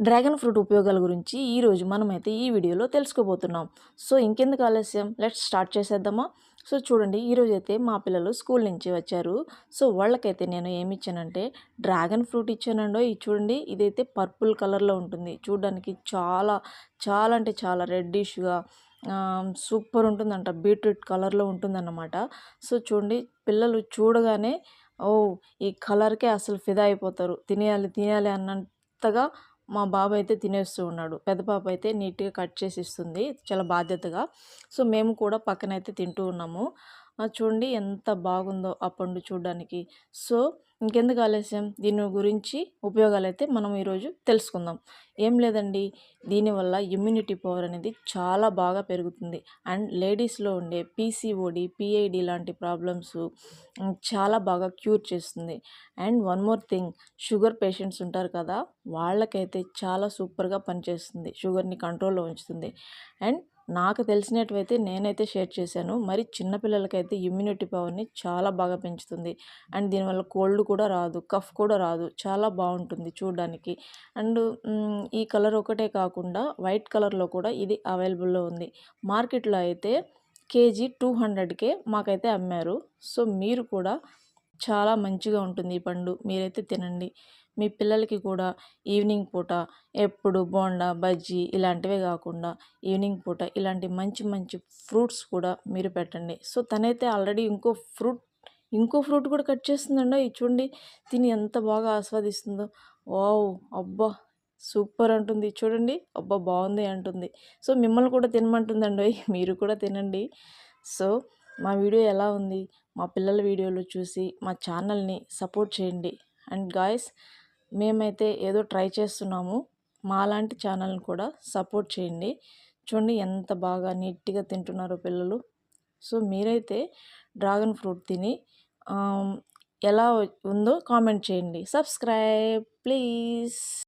Dragon fruit ఉపయోగాల గురించి ఈరోజు మనమైతే ఈ వీడియోలో తెలుసుకోబోతున్నాం. సో ఇంకెందుకు ఆలస్యం? లెట్స్ స్టార్ట్ చేసేద్దామా? సో చూడండి ఈరోజు అయితే మా పిల్లలు స్కూల్ నుంచి వచ్చారు. సో వాళ్ళకైతే నేను ఏమి ఇచ్చానంటే డ్రాగన్ ఫ్రూట్ ఇచ్చానండో ఇది చూడండి ఇదైతే పర్పుల్ కలర్లో ఉంటుంది. చూడడానికి చాలా చాలా అంటే చాలా రెడ్డిష్గా సూపర్ ఉంటుందంట. బీట్రూట్ కలర్లో ఉంటుందన్నమాట. సో చూడండి పిల్లలు చూడగానే ఓ ఈ కలర్కే అసలు ఫిదా అయిపోతారు. తినేయాలి తినేయాలి అన్నంతగా మా బాబు అయితే తినేస్తూ ఉన్నాడు. పెద్ద పాప అయితే నీట్గా కట్ చేసి ఇస్తుంది. చాలా బాధ్యతగా. సో మేము కూడా పక్కనైతే తింటూ ఉన్నాము. చూడండి ఎంత బాగుందో ఆ పండు చూడడానికి. సో ఇంకెందుకు ఆలస్యం? దీని గురించి ఉపయోగాలు అయితే మనం ఈరోజు తెలుసుకుందాం. ఏం లేదండి దీనివల్ల ఇమ్యూనిటీ పవర్ అనేది చాలా బాగా పెరుగుతుంది. అండ్ లేడీస్లో ఉండే పీసీఓడి పిఐడి లాంటి ప్రాబ్లమ్స్ చాలా బాగా క్యూర్ చేస్తుంది. And one more thing sugar patients ఉంటారు కదా వాళ్ళకైతే చాలా సూపర్గా పనిచేస్తుంది. షుగర్ని కంట్రోల్లో ఉంచుతుంది. అండ్ నాకు తెలిసినట్టువైతే నేనైతే షేర్ చేశాను. మరి చిన్నపిల్లలకైతే ఇమ్యూనిటీ పవర్ని చాలా బాగా పెంచుతుంది. అండ్ దీనివల్ల కోల్డ్ కూడా రాదు కఫ్ కూడా రాదు. చాలా బాగుంటుంది చూడడానికి. అండ్ ఈ కలర్ ఒకటే కాకుండా వైట్ కలర్లో కూడా ఇది అవైలబుల్లో ఉంది. మార్కెట్లో అయితే కేజీ టూ హండ్రెడ్కే మాకైతే అమ్మారు. సో మీరు కూడా చాలా మంచిగా ఉంటుంది ఈ పండు. మీరైతే తినండి. మీ పిల్లలకి కూడా ఈవినింగ్ పూట ఎప్పుడు బోండా బజ్జీ ఇలాంటివే కాకుండా ఈవినింగ్ పూట ఇలాంటి మంచి మంచి ఫ్రూట్స్ కూడా మీరు పెట్టండి. సో తనైతే ఆల్రెడీ ఇంకో ఫ్రూట్ ఇంకో ఫ్రూట్ కూడా కట్ చేస్తుందండో ఇది చూడండి. తిని ఎంత బాగా ఆస్వాదిస్తుందో. వావ్! అబ్బా! సూపర్ అంటుంది. చూడండి. అబ్బా! బాగుంది అంటుంది. సో మిమ్మల్ని కూడా తినమంటుందండి మీరు కూడా తినండి. సో మా వీడియో ఎలా ఉంది? మా పిల్లల వీడియోలు చూసి మా ఛానల్ని సపోర్ట్ చేయండి. అండ్ గాయస్ మేమైతే ఏదో ట్రై చేస్తున్నాము. మాలాంటి ఛానల్ని కూడా సపోర్ట్ చేయండి. చూడండి ఎంత బాగా నీట్గా తింటున్నారో పిల్లలు. సో మీరైతే డ్రాగన్ ఫ్రూట్ తిని ఎలా ఉందో కామెంట్ చేయండి. Subscribe please.